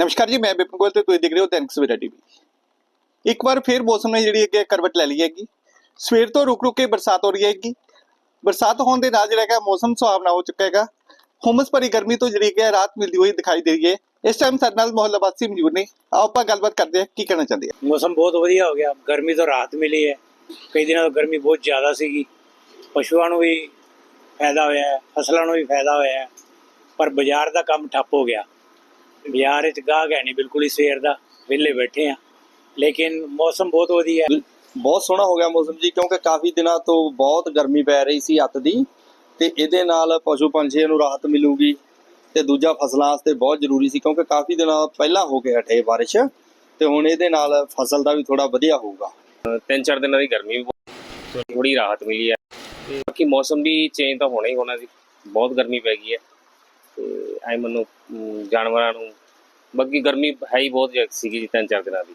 ਨਮਸਕਾਰ ਜੀ, ਮੈਂ ਬਿਪਨ ਗੋਇਲ ਤੇ ਤੁਸੀਂ ਦੇਖ ਰਹੇ ਹੋ ਦੈਨਿਕ ਸਵੇਰਾ ਟੀਵੀ। ਇੱਕ ਵਾਰ ਫੇਰ ਮੌਸਮ ਨੇ ਜਿਹੜੀ ਅੱਗੇ ਕਰਵਟ ਲੈ ਲਈ ਹੈਗੀ। ਸਵੇਰ ਤੋਂ ਰੁਕ ਰੁਕ ਕੇ ਬਰਸਾਤ ਹੋ ਰਹੀ ਹੈਗੀ। ਬਰਸਾਤ ਹੋਣ ਦੇ ਨਾਲ ਜਿਹੜਾ ਹੈਗਾ, ਮੌਸਮ ਸੁਹਾਵਣਾ ਹੋ ਚੁੱਕਾ ਹੈਗਾ। ਹੁਮਸ ਭਰੀ ਗਰਮੀ ਤੋਂ ਜਿਹੜੀ ਹੈ ਰਾਤ ਮਿਲਦੀ ਹੋਈ ਦਿਖਾਈ ਦੇ ਰਹੀ ਹੈ। ਇਸ ਟਾਈਮ ਸਾਡੇ ਨਾਲ ਮੁਹੱਲਾ ਵਾਸੀ ਮਜ਼ੂਰ ਨੇ। ਆਓ ਆਪਾਂ ਗੱਲਬਾਤ ਕਰਦੇ ਹਾਂ, ਕੀ ਕਹਿਣਾ ਚਾਹੁੰਦੇ ਆ? ਮੌਸਮ ਬਹੁਤ ਵਧੀਆ ਹੋ ਗਿਆ। ਗਰਮੀ ਤੋਂ ਰਾਹਤ ਮਿਲੀ ਹੈ। ਕਈ ਦਿਨਾਂ ਤੋਂ ਗਰਮੀ ਬਹੁਤ ਜ਼ਿਆਦਾ ਸੀਗੀ। ਪਸ਼ੂਆਂ ਨੂੰ ਵੀ ਫਾਇਦਾ ਹੋਇਆ ਹੈ, ਫਸਲਾਂ ਨੂੰ ਵੀ ਫਾਇਦਾ ਹੋਇਆ ਹੈ। ਪਰ ਬਾਜ਼ਾਰ ਦਾ ਕੰਮ ਠੱਪ ਹੋ ਗਿਆ। ਬਾਜ਼ਾਰ ਵਿੱਚ ਗਾਹਕ ਹੈ ਨਹੀਂ ਬਿਲਕੁਲ ਹੀ ਸਵੇਰ ਦਾ ਵਿਹਲੇ ਬੈਠੇ ਆ ਲੇਕਿਨ ਮੌਸਮ ਬਹੁਤ ਵਧੀਆ ਹੈ। ਬਹੁਤ ਸੋਹਣਾ ਹੋ ਗਿਆ ਮੌਸਮ ਜੀ ਕਿਉਂਕਿ ਕਾਫੀ ਦਿਨਾਂ ਤੋਂ ਬਹੁਤ ਗਰਮੀ ਪੈ ਰਹੀ ਸੀ ਅੱਤ ਦੀ ਤੇ ਇਹਦੇ ਨਾਲ ਪਸ਼ੂ ਪੰਛੀਆਂ ਨੂੰ ਰਾਹਤ ਮਿਲੂਗੀ ਤੇ ਦੂਜਾ ਫਸਲਾਂ ਵਾਸਤੇ ਬਹੁਤ ਜ਼ਰੂਰੀ ਸੀ ਕਿਉਂਕਿ ਕਾਫੀ ਦਿਨਾਂ ਪਹਿਲਾਂ ਹੋ ਕੇ ਹਟੇ ਬਾਰਿਸ਼ ਤੇ ਹੁਣ ਇਹਦੇ ਨਾਲ ਫਸਲ ਦਾ ਵੀ ਥੋੜਾ ਵਧੀਆ ਹੋਊਗਾ। ਤਿੰਨ ਚਾਰ ਦਿਨਾਂ ਦੀ ਗਰਮੀ ਵੀ ਬਹੁਤ ਥੋੜੀ ਰਾਹਤ ਮਿਲੀ ਹੈ। ਤੇ ਬਾਕੀ ਮੌਸਮ ਵੀ ਚੇਂਜ ਤਾਂ ਹੋਣਾ ਹੀ ਹੋਣਾ ਜੀ ਬਹੁਤ ਗਰਮੀ ਪੈ ਗਈ ਹੈ ਤੇ ਐ ਮੈਨੂੰ ਜਾਨਵਰਾਂ ਨੂੰ ਬਾਕੀ ਗਰਮੀ ਹੈ ਹੀ ਬਹੁਤ ਜ਼ਿਆਦਾ ਸੀਗੀ ਜੀ ਤਿੰਨ ਚਾਰ ਦਿਨਾਂ ਦੀ।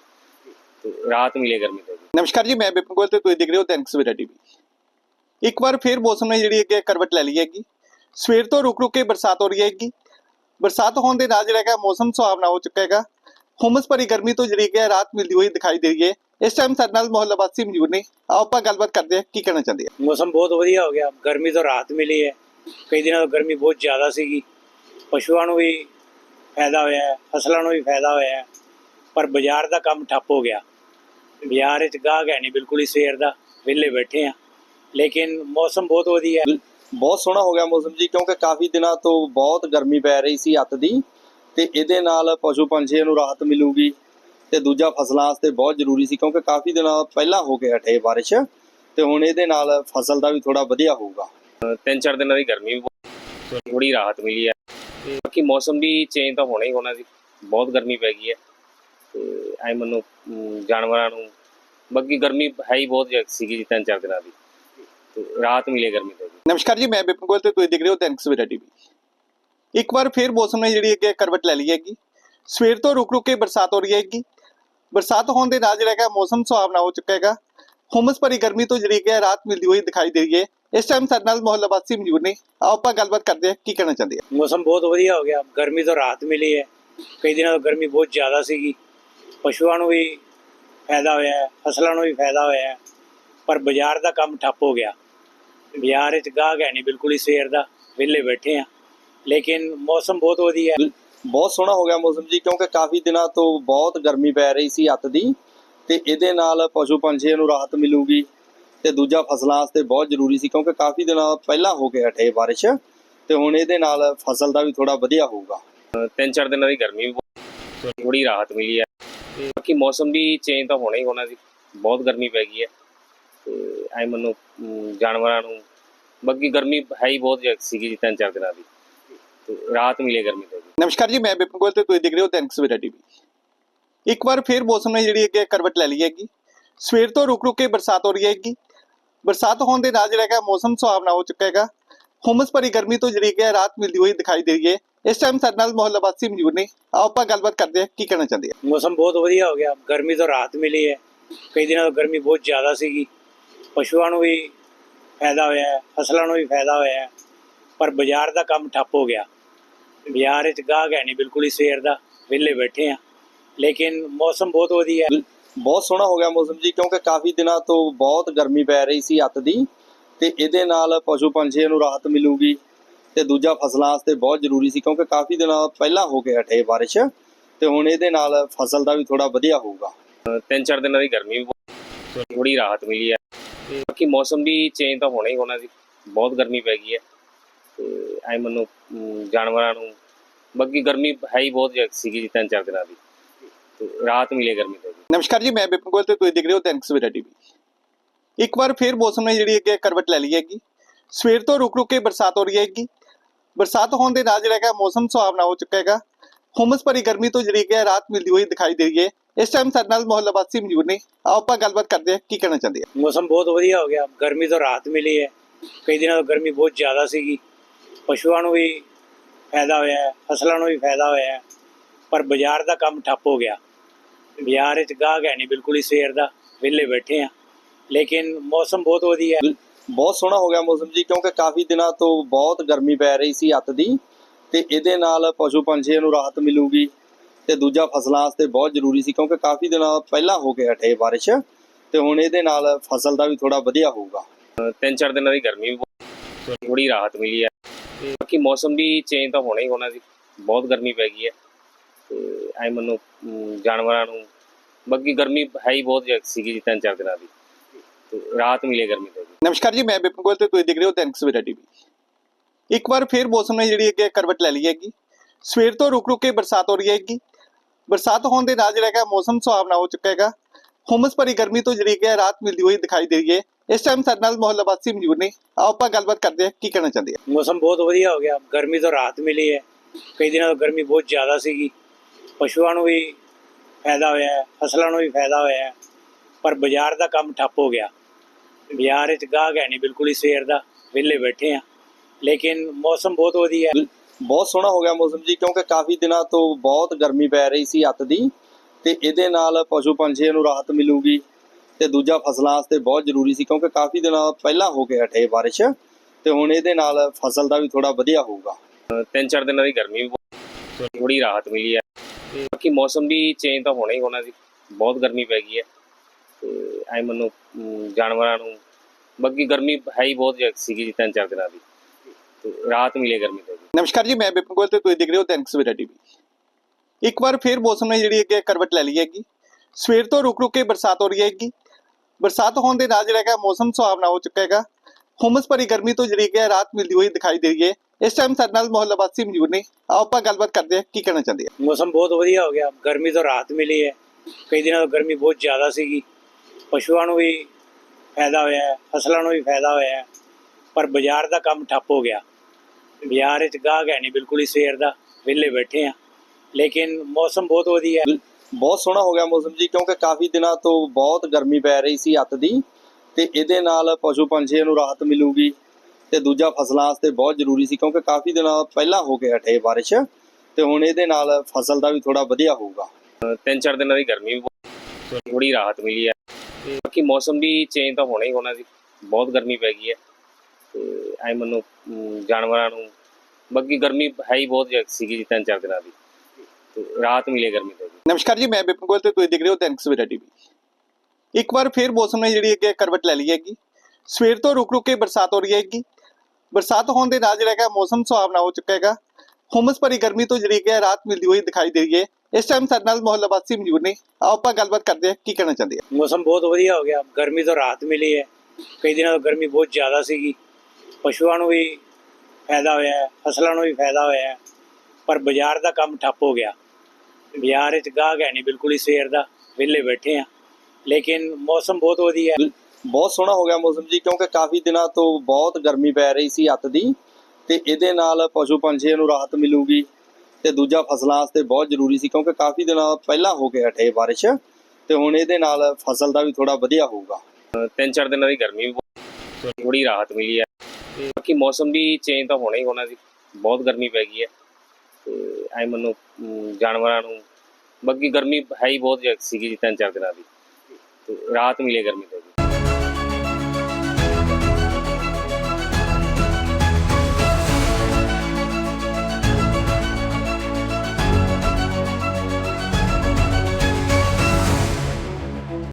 ਤੇ ਰਾਹਤ ਮਿਲੀ ਗਰਮੀ ਤੋਂ ਜੀ। ਨਮਸਕਾਰ ਜੀ ਮੈਂ ਬਿਪਨ ਗੋਇਲ ਤੇ ਤੁਸੀਂ ਦੇਖ ਰਹੇ ਹੋ ਦੈਨਿਕ ਸਵੇਰਾ ਟੀਵੀ ਇੱਕ ਵਾਰ ਫੇਰ ਮੌਸਮ ਨੇ ਜਿਹੜੀ ਅੱਗੇ ਕਰਵਟ ਲੈ ਲਈ ਹੈਗੀ। ਸਵੇਰ ਤੋਂ ਰੁਕ ਰੁਕ ਕੇ ਬਰਸਾਤ ਹੋ ਰਹੀ ਹੈਗੀ। ਬਰਸਾਤ ਹੋਣ ਦੇ ਨਾਲ ਜਿਹੜਾ ਹੈਗਾ ਮੌਸਮ ਸੁਹਾਵਣਾ ਹੋ ਚੁੱਕਾ ਹੈਗਾ। ਹੁਮਸ ਭਰੀ ਗਰਮੀ ਤੋਂ ਜਿਹੜੀ ਹੈ ਰਾਤ ਮਿਲਦੀ ਹੋਈ ਦਿਖਾਈ ਦੇ ਰਹੀ ਹੈ। ਇਸ ਟਾਈਮ ਸਾਡੇ ਨਾਲ ਮੁਹੱਲਾ ਵਾਸੀ ਮੌਜੂਦ ਨੇ। ਆਓ ਆਪਾਂ ਗੱਲਬਾਤ ਕਰਦੇ ਹਾਂ ਕੀ ਕਹਿਣਾ ਚਾਹੁੰਦੇ ਆ? ਮੌਸਮ ਬਹੁਤ ਵਧੀਆ ਹੋ ਗਿਆ। ਗਰਮੀ ਤੋਂ ਰਾਹਤ ਮਿਲੀ ਹੈ। ਕਈ ਦਿਨਾਂ ਤੋਂ ਗਰਮੀ ਬਹੁਤ ਜ਼ਿਆਦਾ ਸੀਗੀ। ਪਸ਼ੂਆਂ ਨੂੰ ਵੀ ਫਾਇਦਾ ਹੋਇਆ ਹੈ ਫਸਲਾਂ ਨੂੰ ਵੀ ਫਾਇਦਾ ਹੋਇਆ ਹੈ ਪਰ ਬਾਜ਼ਾਰ ਦਾ ਕੰਮ ਠੱਪ ਹੋ ਗਿਆ। ਬਾਜ਼ਾਰ ਵਿੱਚ ਗਾਹਕ ਹੈ ਨਹੀਂ ਬਿਲਕੁਲ ਹੀ ਸਵੇਰ ਦਾ ਵਿਹਲੇ ਬੈਠੇ ਆ ਲੇਕਿਨ ਮੌਸਮ ਬਹੁਤ ਵਧੀਆ ਹੈ। ਬਹੁਤ ਸੋਹਣਾ ਹੋ ਗਿਆ ਮੌਸਮ ਜੀ ਕਿਉਂਕਿ ਕਾਫੀ ਦਿਨਾਂ ਤੋਂ ਬਹੁਤ ਗਰਮੀ ਪੈ ਰਹੀ ਸੀ ਅੱਤ ਦੀ ਤੇ ਇਹਦੇ ਨਾਲ ਪਸ਼ੂ ਪੰਛੀਆਂ ਨੂੰ ਰਾਹਤ ਮਿਲੂਗੀ ਤੇ ਦੂਜਾ ਫਸਲਾਂ ਵਾਸਤੇ ਬਹੁਤ ਜ਼ਰੂਰੀ ਸੀ ਕਿਉਂਕਿ ਕਾਫੀ ਦਿਨਾਂ ਪਹਿਲਾਂ ਹੋ ਕੇ ਹਟੇ ਬਾਰਿਸ਼ ਤੇ ਹੁਣ ਇਹਦੇ ਨਾਲ ਫਸਲ ਦਾ ਵੀ ਥੋੜਾ ਵਧੀਆ ਹੋਊਗਾ। ਤਿੰਨ ਚਾਰ ਦਿਨਾਂ ਦੀ ਗਰਮੀ ਵੀ ਬਹੁਤ ਥੋੜੀ ਰਾਹਤ ਮਿਲੀ ਹੈ। ਤੇ ਬਾਕੀ ਮੌਸਮ ਵੀ ਚੇਂਜ ਤਾਂ ਹੋਣਾ ਹੀ ਹੋਣਾ ਜੀ। ਬਹੁਤ ਗਰਮੀ ਪੈ ਗਈ ਹੈ ਤੇ ਐ ਮੈਨੂੰ ਜਾਨਵਰਾਂ ਨੂੰ, ਬਾਕੀ ਗਰਮੀ ਹੈ ਹੀ ਬਹੁਤ ਜ਼ਿਆਦਾ ਸੀਗੀ ਜੀ ਤਿੰਨ ਚਾਰ ਦਿਨਾਂ ਦੀ। ਤੇ ਰਾਹਤ ਮਿਲੀ ਗਰਮੀ ਤੋਂ ਜੀ। ਨਮਸਕਾਰ ਜੀ, ਮੈਂ ਬਿਪਨ ਗੋਇਲ ਤੇ ਤੁਸੀਂ ਦੇਖ ਰਹੇ ਹੋ ਦੈਨਿਕ ਸਵੇਰਾ ਟੀਵੀ ਇੱਕ ਵਾਰ ਫੇਰ ਮੌਸਮ ਨੇ ਜਿਹੜੀ ਅੱਗੇ ਕਰਵਟ ਲੈ ਲਈ ਹੈਗੀ। ਸਵੇਰ ਤੋਂ ਰੁਕ ਰੁਕ ਕੇ ਬਰਸਾਤ ਹੋ ਰਹੀ ਹੈਗੀ। ਬਰਸਾਤ ਹੋਣ ਦੇ ਨਾਲ ਜਿਹੜਾ ਹੈਗਾ ਮੌਸਮ ਸੁਹਾਵਣਾ ਹੋ ਚੁੱਕਾ ਹੈਗਾ। ਹੁਮਸ ਭਰੀ ਗਰਮੀ ਤੋਂ ਜਿਹੜੀ ਹੈ ਰਾਤ ਮਿਲਦੀ ਹੋਈ ਦਿਖਾਈ ਦੇ ਰਹੀ ਹੈ। ਇਸ ਟਾਈਮ ਸਾਡੇ ਨਾਲ ਮੁਹੱਲਾ ਵਾਸੀ ਮੌਜੂਦ ਨੇ। ਆਓ ਆਪਾਂ ਗੱਲਬਾਤ ਕਰਦੇ ਹਾਂ ਕੀ ਕਹਿਣਾ ਚਾਹੁੰਦੇ ਆ? ਮੌਸਮ ਬਹੁਤ ਵਧੀਆ ਹੋ ਗਿਆ। ਗਰਮੀ ਤੋਂ ਰਾਹਤ ਮਿਲੀ ਹੈ। ਕਈ ਦਿਨਾਂ ਤੋਂ ਗਰਮੀ ਬਹੁਤ ਜ਼ਿਆਦਾ ਸੀਗੀ। ਪਸ਼ੂਆਂ ਨੂੰ ਵੀ ਫਾਇਦਾ ਹੋਇਆ ਹੈ ਫਸਲਾਂ ਨੂੰ ਵੀ ਫਾਇਦਾ ਹੋਇਆ ਹੈ। ਪਰ ਬਾਜ਼ਾਰ ਦਾ ਕੰਮ ਠੱਪ ਹੋ ਗਿਆ। ਬਾਜ਼ਾਰ ਵਿੱਚ ਗਾਹਕ ਹੈ ਨਹੀਂ ਬਿਲਕੁਲ ਹੀ ਸਵੇਰ ਦਾ ਵਿਹਲੇ ਬੈਠੇ ਆ ਲੇਕਿਨ ਮੌਸਮ ਬਹੁਤ ਵਧੀਆ ਹੈ। ਬਹੁਤ ਸੋਹਣਾ ਹੋ ਗਿਆ ਮੌਸਮ ਜੀ ਕਿਉਂਕਿ ਕਾਫੀ ਦਿਨਾਂ ਤੋਂ ਬਹੁਤ ਗਰਮੀ ਪੈ ਰਹੀ ਸੀ ਅੱਤ ਦੀ। ਤੇ ਇਹਦੇ ਨਾਲ ਪਸ਼ੂ ਪੰਛੀਆਂ ਨੂੰ ਰਾਹਤ ਮਿਲੂਗੀ ਤੇ ਦੂਜਾ ਫਸਲਾਂ ਵਾਸਤੇ ਬਹੁਤ ਜ਼ਰੂਰੀ ਸੀ ਕਿਉਂਕਿ ਕਾਫੀ ਦਿਨਾਂ ਪਹਿਲਾਂ ਹੋ ਕੇ ਹਟੇ ਬਾਰਿਸ਼ ਤੇ ਹੁਣ ਇਹਦੇ ਨਾਲ ਫਸਲ ਦਾ ਵੀ ਥੋੜਾ ਵਧੀਆ ਹੋਊਗਾ। ਤਿੰਨ ਚਾਰ ਦਿਨਾਂ ਦੀ ਗਰਮੀ ਵੀ ਥੋੜੀ ਰਾਹਤ ਮਿਲੀ ਹੈ। ਤੇ ਬਾਕੀ ਮੌਸਮ ਵੀ ਚੇਂਜ ਤਾਂ ਹੋਣਾ ਹੀ ਹੋਣਾ ਜੀ। ਬਹੁਤ ਗਰਮੀ ਪੈ ਗਈ ਹੈ। ਤੇ ਐ ਮੈਨੂੰ ਜਾਨਵਰਾਂ ਨੂੰ ਬਾਕੀ ਗਰਮੀ ਹੈ ਹੀ ਬਹੁਤ ਜ਼ਿਆਦਾ ਸੀਗੀ ਜੀ ਤਿੰਨ ਚਾਰ ਦਿਨਾਂ ਦੀ। ਤੇ ਰਾਹਤ ਮਿਲੀ ਹੈ ਗਰਮੀ ਤੋਂ ਨਮਸਕਾਰ ਜੀ ਮੈਂ ਬਿਪਨ ਗੋਇਲ ਤੇ ਤੁਸੀਂ ਦੇਖ ਰਹੇ ਹੋ ਦੈਨਿਕ ਸਵੇਰਾ ਟੀਵੀ। ਇੱਕ ਵਾਰ ਫੇਰ ਮੌਸਮ ਨੇ ਜਿਹੜੀ ਅੱਗੇ ਕਰਵਟ ਲੈ ਲਈ ਹੈਗੀ। ਸਵੇਰ ਤੋਂ ਰੁਕ ਰੁਕ ਕੇ ਬਰਸਾਤ ਹੋ ਰਹੀ ਹੈਗੀ। ਬਰਸਾਤ ਹੋਣ ਦੇ ਨਾਲ ਜਿਹੜਾ ਹੈਗਾ ਮੌਸਮ ਸੁਹਾਵਣਾ ਹੋ ਚੁੱਕਾ ਹੈਗਾ। ਹੁਮਸ ਭਰੀ ਗਰਮੀ ਤੋਂ ਜਿਹੜੀ ਹੈ ਰਾਤ ਮਿਲਦੀ ਹੋਈ ਦਿਖਾਈ ਦੇ ਰਹੀ ਹੈ। ਇਸ ਟਾਈਮ ਸਾਡੇ ਨਾਲ ਮੁਹੱਲਾ ਵਾਸੀ ਮਜ਼ੂਰ ਨੇ। ਆਓ ਆਪਾਂ ਗੱਲਬਾਤ ਕਰਦੇ ਹਾਂ, ਕੀ ਕਹਿਣਾ ਚਾਹੁੰਦੇ ਆ? ਮੌਸਮ ਬਹੁਤ ਵਧੀਆ ਹੋ ਗਿਆ। ਗਰਮੀ ਤੋਂ ਰਾਹਤ ਮਿਲੀ ਹੈ। ਕਈ ਦਿਨਾਂ ਤੋਂ ਗਰਮੀ ਬਹੁਤ ਜ਼ਿਆਦਾ ਸੀਗੀ। ਪਸ਼ੂਆਂ ਨੂੰ ਵੀ ਫਾਇਦਾ ਹੋਇਆ ਫਸਲਾਂ ਨੂੰ ਵੀ ਫਾਇਦਾ ਹੋਇਆ ਪਰ ਬਾਜ਼ਾਰ ਦਾ ਕੰਮ ਠੱਪ ਹੋ ਗਿਆ। ਬਾਜ਼ਾਰ ਵਿੱਚ ਗਾਹਕ ਹੈ ਨਹੀਂ, ਬਿਲਕੁਲ ਹੀ ਸਵੇਰ ਦਾ ਵਿਹਲੇ ਬੈਠੇ ਆ ਲੇਕਿਨ ਮੌਸਮ ਬਹੁਤ ਵਧੀਆ ਹੈ। ਬਹੁਤ ਸੋਹਣਾ ਹੋ ਗਿਆ ਮੌਸਮ ਜੀ ਕਿਉਂਕਿ ਕਾਫੀ ਦਿਨਾਂ ਤੋਂ ਬਹੁਤ ਗਰਮੀ ਪੈ ਰਹੀ ਸੀ ਅੱਤ ਦੀ ਤੇ ਇਹਦੇ ਨਾਲ ਪਸ਼ੂ ਪੰਛੀਆਂ ਨੂੰ ਰਾਹਤ ਮਿਲੂਗੀ ਤੇ ਦੂਜਾ ਫਸਲਾਂ ਵਾਸਤੇ ਬਹੁਤ ਜ਼ਰੂਰੀ ਸੀ ਕਿਉਂਕਿ ਕਾਫੀ ਦਿਨਾਂ ਪਹਿਲਾਂ ਹੋ ਕੇ ਹਟੇ ਬਾਰਿਸ਼ ਤੇ ਹੁਣ ਇਹਦੇ ਨਾਲ ਫਸਲ ਦਾ ਵੀ ਥੋੜਾ ਵਧੀਆ ਹੋਊਗਾ। ਤਿੰਨ ਚਾਰ ਦਿਨਾਂ ਦੀ ਗਰਮੀ ਵੀ ਬਹੁਤ ਥੋੜੀ ਰਾਹਤ ਮਿਲੀ ਹੈ। ਤੇ ਬਾਕੀ ਮੌਸਮ ਵੀ ਚੇਂਜ ਤਾਂ ਹੋਣਾ ਹੀ ਹੋਣਾ ਜੀ ਬਹੁਤ ਗਰਮੀ ਪੈ ਗਈ ਹੈ। ਤੇ ਐ ਮੈਨੂੰ ਜਾਨਵਰਾਂ ਨੂੰ ਬਾਕੀ ਗਰਮੀ ਹੈ ਹੀ ਬਹੁਤ ਜ਼ਿਆਦਾ ਸੀਗੀ ਜੀ ਤਿੰਨ ਚਾਰ ਦਿਨਾਂ ਦੀ। ਰਾਹਤ ਮਿਲੀ ਗਰਮੀ ਤੋਂ ਨਮਸਕਾਰ ਜੀ ਮੈਂ ਬਿਪਨ ਗੋਇਲ ਤੇ ਤੁਸੀਂ ਦੇਖ ਰਹੇ ਹੋ ਦੈਨਿਕ ਸਵੇਰਾ ਟੀਵੀ। ਇੱਕ ਵਾਰ ਫੇਰ ਮੌਸਮ ਨੇ ਜਿਹੜੀ ਅੱਗੇ ਕਰਵਟ ਲੈ ਲਈ ਹੈਗੀ। ਸਵੇਰ ਤੋਂ ਰੁਕ ਰੁਕ ਕੇ ਬਰਸਾਤ ਹੋ ਰਹੀ ਹੈਗੀ। ਬਰਸਾਤ ਹੋਣ ਦੇ ਨਾਲ ਜਿਹੜਾ ਹੈਗਾ ਮੌਸਮ ਸੁਹਾਵਣਾ ਹੋ ਚੁੱਕਾ ਹੈਗਾ। ਹੁਮਸ ਭਰੀ ਗਰਮੀ ਤੋਂ ਜਿਹੜੀ ਹੈ ਰਾਤ ਮਿਲਦੀ ਹੋਈ ਦਿਖਾਈ ਦੇ ਰਹੀ ਹੈ। ਇਸ ਟਾਈਮ ਸਾਡੇ ਨਾਲ ਮੁਹੱਲਾ ਵਾਸੀ ਮੌਜੂਦ ਨੇ। ਆਓ ਆਪਾਂ ਗੱਲਬਾਤ ਕਰਦੇ ਹਾਂ ਕੀ ਕਹਿਣਾ ਚਾਹੁੰਦੇ ਆ? ਮੌਸਮ ਬਹੁਤ ਵਧੀਆ ਹੋ ਗਿਆ। ਗਰਮੀ ਤੋਂ ਰਾਹਤ ਮਿਲੀ ਹੈ। ਕਈ ਦਿਨਾਂ ਤੋਂ ਗਰਮੀ ਬਹੁਤ ਜ਼ਿਆਦਾ ਸੀਗੀ। ਪਸ਼ੂਆਂ ਨੂੰ ਵੀ ਫਾਇਦਾ ਹੋਇਆ ਹੈ ਫਸਲਾਂ ਨੂੰ ਵੀ ਫਾਇਦਾ ਹੋਇਆ ਹੈ। ਪਰ ਬਾਜ਼ਾਰ ਦਾ ਕੰਮ ਠੱਪ ਹੋ ਗਿਆ। ਬਾਜ਼ਾਰ ਵਿੱਚ ਗਾਹਕ ਹੈ ਨਹੀਂ ਬਿਲਕੁਲ ਹੀ ਸਵੇਰ ਦਾ ਵਿਹਲੇ ਬੈਠੇ ਆ। ਲੇਕਿਨ ਮੌਸਮ ਬਹੁਤ ਵਧੀਆ ਹੈ। ਬਹੁਤ ਸੋਹਣਾ ਹੋ ਗਿਆ ਮੌਸਮ ਜੀ ਕਿਉਂਕਿ ਕਾਫੀ ਦਿਨਾਂ ਤੋਂ ਬਹੁਤ ਗਰਮੀ ਪੈ ਰਹੀ ਸੀ ਅੱਤ ਦੀ ਤੇ ਇਹਦੇ ਨਾਲ ਪਸ਼ੂ ਪੰਛੀਆਂ ਨੂੰ ਰਾਹਤ ਮਿਲੂਗੀ ਤੇ ਦੂਜਾ ਫਸਲਾਂ ਵਾਸਤੇ ਬਹੁਤ ਜ਼ਰੂਰੀ ਸੀ ਕਿਉਂਕਿ ਕਾਫੀ ਦਿਨਾਂ ਪਹਿਲਾਂ ਹੋ ਕੇ ਹਟੇ ਬਾਰਿਸ਼ ਤੇ ਹੁਣ ਇਹਦੇ ਨਾਲ ਫਸਲ ਦਾ ਵੀ ਥੋੜਾ ਵਧੀਆ ਹੋਊਗਾ। ਤਿੰਨ ਚਾਰ ਦਿਨਾਂ ਦੀ ਗਰਮੀ ਵੀ ਬਹੁਤ ਥੋੜੀ ਰਾਹਤ ਮਿਲੀ ਹੈ। ਬਾਕੀ ਮੌਸਮ ਵੀ ਚੇਂਜ ਤਾਂ ਹੋਣਾ ਹੀ ਹੋਣਾ ਜੀ ਬਹੁਤ ਗਰਮੀ ਪੈ ਗਈ ਹੈ। ਤੇ ਐ ਮੈਨੂੰ ਅਮ, ਜਾਨਵਰਾਂ ਨੂੰ। ਬਾਕੀ ਗਰਮੀ ਹੈ ਹੀ ਬਹੁਤ ਜ਼ਿਆਦਾ ਸੀਗੀ ਜੀ ਤਿੰਨ ਚਾਰ ਦਿਨਾਂ ਦੀ। ਤੇ ਰਾਹਤ ਮਿਲੀ ਗਰਮੀ ਤੋਂ ਜੀ। ਨਮਸਕਾਰ ਜੀ ਮੈਂ ਬਿਪਨ ਗੋਲ ਤੇ ਤੁਸੀਂ ਦੇਖ ਰਹੇ ਹੋ ਦੈਨਿਕ ਸਵੇਰਾ ਟੀਵੀ। ਇੱਕ ਵਾਰ ਫੇਰ ਮੌਸਮ ਨੇ ਜਿਹੜੀ ਅੱਗੇ ਕਰਵਟ ਲੈ ਲਈ ਹੈਗੀ। ਸਵੇਰ ਤੋਂ ਰੁਕ ਰੁਕ ਕੇ ਬਰਸਾਤ ਹੋ ਰਹੀ ਹੈਗੀ। ਬਰਸਾਤ ਹੋਣ ਦੇ ਨਾਲ ਜਿਹੜਾ ਹੈਗਾ ਮੌਸਮ ਸੁਹਾਵਣਾ ਹੋ ਚੁੱਕਾ ਹੈਗਾ। ਹੁਮਸ ਭਰੀ ਗਰਮੀ ਤੋਂ ਜਿਹੜੀ ਹੈ ਰਾਤ ਮਿਲਦੀ ਹੋਈ ਦਿਖਾਈ ਦੇ ਰਹੀ ਹੈ। ਇਸ ਟਾਈਮ ਸਾਡੇ ਨਾਲ ਮੁਹੱਲਾ ਵਾਸੀ ਮੌਜੂਦ ਨੇ। ਆਓ ਆਪਾਂ ਗੱਲਬਾਤ ਕਰਦੇ ਹਾਂ ਕੀ ਕਹਿਣਾ ਚਾਹੁੰਦੇ ਆ? ਮੌਸਮ ਬਹੁਤ ਵਧੀਆ ਹੋ ਗਿਆ। ਗਰਮੀ ਤੋਂ ਰਾਹਤ ਮਿਲੀ ਹੈ। ਕਈ ਦਿਨਾਂ ਤੋਂ ਗਰਮੀ ਬਹੁਤ ਜ਼ਿਆਦਾ ਸੀਗੀ। ਪਸ਼ੂਆਂ ਨੂੰ ਵੀ ਫਾਇਦਾ ਹੋਇਆ ਹੈ ਫਸਲਾਂ ਨੂੰ ਵੀ ਫਾਇਦਾ ਹੋਇਆ ਹੈ ਪਰ ਬਾਜ਼ਾਰ ਦਾ ਕੰਮ ਠੱਪ ਹੋ ਗਿਆ। ਬਾਜ਼ਾਰ ਵਿੱਚ ਗਾਹਕ ਹੈ ਨਹੀਂ ਬਿਲਕੁਲ ਹੀ ਸਵੇਰ ਦਾ ਵਿਹਲੇ ਬੈਠੇ ਆ ਲੇਕਿਨ ਮੌਸਮ ਬਹੁਤ ਵਧੀਆ ਹੈ। ਬਹੁਤ ਸੋਹਣਾ ਹੋ ਗਿਆ ਮੌਸਮ ਜੀ ਕਿਉਂਕਿ ਕਾਫੀ ਦਿਨਾਂ ਤੋਂ ਬਹੁਤ ਗਰਮੀ ਪੈ ਰਹੀ ਸੀ ਅੱਤ ਦੀ ਤੇ ਇਹਦੇ ਨਾਲ ਪਸ਼ੂ ਪੰਛੀਆਂ ਨੂੰ ਰਾਹਤ ਮਿਲੂਗੀ ਤੇ ਦੂਜਾ ਫਸਲਾਂ ਵਾਸਤੇ ਬਹੁਤ ਜ਼ਰੂਰੀ ਸੀ ਕਿਉਂਕਿ ਕਾਫੀ ਦਿਨਾਂ ਪਹਿਲਾਂ ਹੋ ਕੇ ਹਟੇ ਬਾਰਿਸ਼ ਤੇ ਹੁਣ ਇਹਦੇ ਨਾਲ ਫਸਲ ਦਾ ਵੀ ਥੋੜਾ ਵਧੀਆ ਹੋਊਗਾ। ਤਿੰਨ ਚਾਰ ਦਿਨਾਂ ਦੀ ਗਰਮੀ ਵੀ ਬਹੁਤ ਥੋੜੀ ਰਾਹਤ ਮਿਲੀ ਹੈ। ਤੇ ਬਾਕੀ ਮੌਸਮ ਵੀ ਚੇਂਜ ਤਾਂ ਹੋਣਾ ਹੀ ਹੋਣਾ ਜੀ। ਬਹੁਤ ਗਰਮੀ ਪੈ ਗਈ ਹੈ। ਤੇ ਐ ਮੈਨੂੰ ਜਾਨਵਰਾਂ ਨੂੰ, ਬਾਕੀ ਗਰਮੀ ਹੈ ਹੀ ਬਹੁਤ ਜ਼ਿਆਦਾ ਸੀਗੀ ਜੀ, ਤਿੰਨ ਚਾਰ ਦਿਨਾਂ ਦੀ। ਤੇ ਰਾਤ ਮਿਲੀ ਗਰਮੀ ਤੋਂ ਜੀ। ਨਮਸਕਾਰ ਜੀ, ਮੈਂ ਬਿਪਨ ਗੋਲ ਤੇ ਤੁਸੀਂ ਦੇਖ ਰਹੇ ਹੋ ਦੈਨਿਕ ਸਵੇਰਾ ਟੀਵੀ। ਇੱਕ ਵਾਰ ਫੇਰ ਮੌਸਮ ਨੇ ਜਿਹੜੀ ਅੱਗੇ ਕਰਵਟ ਲੈ ਲਈ ਹੈਗੀ। ਸਵੇਰ ਤੋਂ ਰੁਕ ਰੁਕ ਕੇ ਬਰਸਾਤ ਹੋ ਰਹੀ ਹੈਗੀ। ਬਰਸਾਤ ਹੋਣ ਦੇ ਨਾਲ ਜਿਹੜਾ ਹੈਗਾ, ਮੌਸਮ ਸੁਹਾਵਣਾ ਹੋ ਚੁੱਕਾ ਹੈਗਾ। ਹੁਮਸ ਭਰੀ ਗਰਮੀ ਤੋਂ ਜਿਹੜੀ ਹੈ ਰਾਤ ਮਿਲਦੀ ਹੋਈ ਦਿਖਾਈ ਦੇ ਰਹੀ ਹੈ। ਇਸ ਟਾਈਮ ਸਾਡੇ ਨਾਲ ਮੁਹੱਲਾ ਵਾਸੀ ਮੌਜੂਦ ਨੇ। ਆਓ ਆਪਾਂ ਗੱਲਬਾਤ ਕਰਦੇ ਹਾਂ ਕੀ ਕਹਿਣਾ ਚਾਹੁੰਦੇ ਆ? ਮੌਸਮ ਬਹੁਤ ਵਧੀਆ ਹੋ ਗਿਆ। ਗਰਮੀ ਤੋਂ ਰਾਹਤ ਮਿਲੀ ਹੈ। ਕਈ ਦਿਨਾਂ ਤੋਂ ਗਰਮੀ ਬਹੁਤ ਜ਼ਿਆਦਾ ਸੀਗੀ। ਪਸ਼ੂਆਂ ਨੂੰ ਵੀ ਫਾਇਦਾ ਹੋਇਆ ਹੈ ਫਸਲਾਂ ਨੂੰ ਵੀ ਫਾਇਦਾ ਹੋਇਆ ਹੈ। ਪਰ ਬਾਜ਼ਾਰ ਦਾ ਕੰਮ ਠੱਪ ਹੋ ਗਿਆ। ਬਾਜ਼ਾਰ ਵਿੱਚ ਗਾਹਕ ਹੈ ਨਹੀਂ ਬਿਲਕੁਲ ਹੀ ਸਵੇਰ ਦਾ ਵਿਹਲੇ ਬੈਠੇ ਆ ਲੇਕਿਨ ਮੌਸਮ ਬਹੁਤ ਵਧੀਆ ਹੈ। ਬਹੁਤ ਸੋਹਣਾ ਹੋ ਗਿਆ ਮੌਸਮ ਜੀ ਕਿਉਂਕਿ ਕਾਫੀ ਦਿਨਾਂ ਤੋਂ ਬਹੁਤ ਗਰਮੀ ਪੈ ਰਹੀ ਸੀ ਅੱਤ ਦੀ। ਤੇ ਇਹਦੇ ਨਾਲ ਪਸ਼ੂ ਪੰਛੀਆਂ ਨੂੰ ਰਾਹਤ ਮਿਲੂਗੀ ਤੇ ਦੂਜਾ ਫਸਲਾਂ ਵਾਸਤੇ ਬਹੁਤ ਜ਼ਰੂਰੀ ਸੀ ਕਿਉਂਕਿ ਕਾਫੀ ਦਿਨਾਂ ਪਹਿਲਾਂ ਹੋ ਕੇ ਹਟੇ ਬਾਰਿਸ਼ ਤੇ ਹੁਣ ਇਹਦੇ ਨਾਲ ਫਸਲ ਦਾ ਵੀ ਥੋੜਾ ਵਧੀਆ ਹੋਊਗਾ। ਤਿੰਨ ਚਾਰ ਦਿਨਾਂ ਦੀ ਗਰਮੀ ਵੀ ਥੋੜੀ ਰਾਹਤ ਮਿਲੀ ਹੈ। ਤੇ ਬਾਕੀ ਮੌਸਮ ਵੀ ਚੇਂਜ ਤਾਂ ਹੋਣਾ ਹੀ ਹੋਣਾ ਜੀ ਬਹੁਤ ਗਰਮੀ ਪੈ ਗਈ ਹੈ। ਤੇ ਐ ਮੈਨੂੰ ਜਾਨਵਰਾਂ ਨੂੰ ਬਾਕੀ ਗਰਮੀ ਹੈ ਹੀ ਬਹੁਤ ਜ਼ਿਆਦਾ ਸੀਗੀ ਜੀ ਤਿੰਨ ਚਾਰ ਦਿਨਾਂ ਦੀ। ਤੇ ਰਾਹਤ ਮਿਲੀ ਹੈ ਗਰਮੀ ਤੋਂ ਨਮਸਕਾਰ ਜੀ ਮੈਂ ਬਿਪਨ ਗੋਲ ਤੇ ਤੁਸੀਂ ਦੇਖ ਰਹੇ ਹੋ ਦੈਨਿਕ ਸਵੇਰਾ ਟੀਵੀ ਇੱਕ ਵਾਰ ਫਿਰ ਮੌਸਮ ਨੇ ਜਿਹੜੀ ਅੱਗੇ ਕਰਵਟ ਲੈ ਲਈ ਹੈਗੀ। ਸਵੇਰ ਤੋਂ ਰੁਕ ਰੁਕ ਕੇ ਬਰਸਾਤ ਹੋ ਰਹੀ ਹੈਗੀ। ਬਰਸਾਤ ਹੋਣ ਦੇ ਨਾਲ ਜਿਹੜਾ ਹੈਗਾ ਮੌਸਮ ਸੁਹਾਵਣਾ ਹੋ ਚੁੱਕਾ ਹੈਗਾ। ਹੁਮਸ ਭਰੀ ਗਰਮੀ ਤੋਂ ਜਿਹੜੀ ਹੈ ਰਾਤ ਮਿਲਦੀ ਹੋਈ ਦਿਖਾਈ ਦੇ ਰਹੀ ਹੈ। ਇਸ ਟਾਈਮ ਸਾਡੇ ਨਾਲ ਮੁਹੱਲਾ ਵਾਸੀ ਮੌਜੂਦ ਨੇ। ਆਓ ਆਪਾਂ ਗੱਲਬਾਤ ਕਰਦੇ ਹਾਂ, ਕੀ ਕਹਿਣਾ ਚਾਹੁੰਦੇ ਆ? ਮੌਸਮ ਬਹੁਤ ਵਧੀਆ ਹੋ ਗਿਆ। ਗਰਮੀ ਤੋਂ ਰਾਹਤ ਮਿਲੀ ਹੈ। ਕਈ ਦਿਨਾਂ ਤੋਂ ਗਰਮੀ ਬਹੁਤ ਜ਼ਿਆਦਾ ਸੀਗੀ। ਪਸ਼ੂਆਂ ਨੂੰ ਵੀ ਫਾਇਦਾ ਹੋਇਆ ਹੈ, ਫਸਲਾਂ ਨੂੰ ਵੀ ਫਾਇਦਾ ਹੋਇਆ ਹੈ। ਪਰ ਬਾਜ਼ਾਰ ਦਾ ਕੰਮ ਠੱਪ ਹੋ ਗਿਆ। ਬਾਜ਼ਾਰ ਵਿੱਚ ਗਾਹਕ ਹੈ ਨਹੀਂ, ਬਿਲਕੁਲ ਹੀ ਸਵੇਰ ਦਾ ਵਿਹਲੇ ਬੈਠੇ ਆ ਲੇਕਿਨ ਮੌਸਮ ਬਹੁਤ ਵਧੀਆ ਹੈ। ਬਹੁਤ ਸੋਹਣਾ ਹੋ ਗਿਆ ਮੌਸਮ ਜੀ ਕਿਉਂਕਿ ਕਾਫੀ ਦਿਨਾਂ ਤੋਂ ਬਹੁਤ ਗਰਮੀ ਪੈ ਰਹੀ ਸੀ ਅੱਤ ਦੀ ਤੇ ਇਹਦੇ ਨਾਲ ਪਸ਼ੂ ਪੰਛੀਆਂ ਨੂੰ ਰਾਹਤ ਮਿਲੂਗੀ ਤੇ ਦੂਜਾ ਫਸਲਾਂ ਵਾਸਤੇ ਬਹੁਤ ਜ਼ਰੂਰੀ ਸੀ ਕਿਉਂਕਿ ਕਾਫੀ ਦਿਨਾਂ ਪਹਿਲਾਂ ਹੋ ਕੇ ਹਟੇ ਬਾਰਿਸ਼ ਤੇ ਹੁਣ ਇਹਦੇ ਨਾਲ ਫਸਲ ਦਾ ਵੀ ਥੋੜਾ ਵਧੀਆ ਹੋਊਗਾ। ਤਿੰਨ ਚਾਰ ਦਿਨਾਂ ਦੀ ਗਰਮੀ ਵੀ ਬਹੁਤ ਥੋੜੀ ਰਾਹਤ ਮਿਲੀ ਹੈ। ਤੇ ਬਾਕੀ ਮੌਸਮ ਵੀ ਚੇਂਜ ਤਾਂ ਹੋਣਾ ਹੀ ਹੋਣਾ ਜੀ ਬਹੁਤ ਗਰਮੀ ਪੈ ਗਈ ਹੈ। ਤੇ ਐ ਮੈਨੂੰ ਜਾਨਵਰਾਂ ਨੂੰ ਬਾਕੀ ਗਰਮੀ ਹੈ ਹੀ ਬਹੁਤ ਜ਼ਿਆਦਾ ਸੀਗੀ ਜੀ ਤਿੰਨ ਚਾਰ ਦਿਨਾਂ ਦੀ। ਤੇ ਰਾਹਤ ਮਿਲੀ ਹੈ ਗਰਮੀ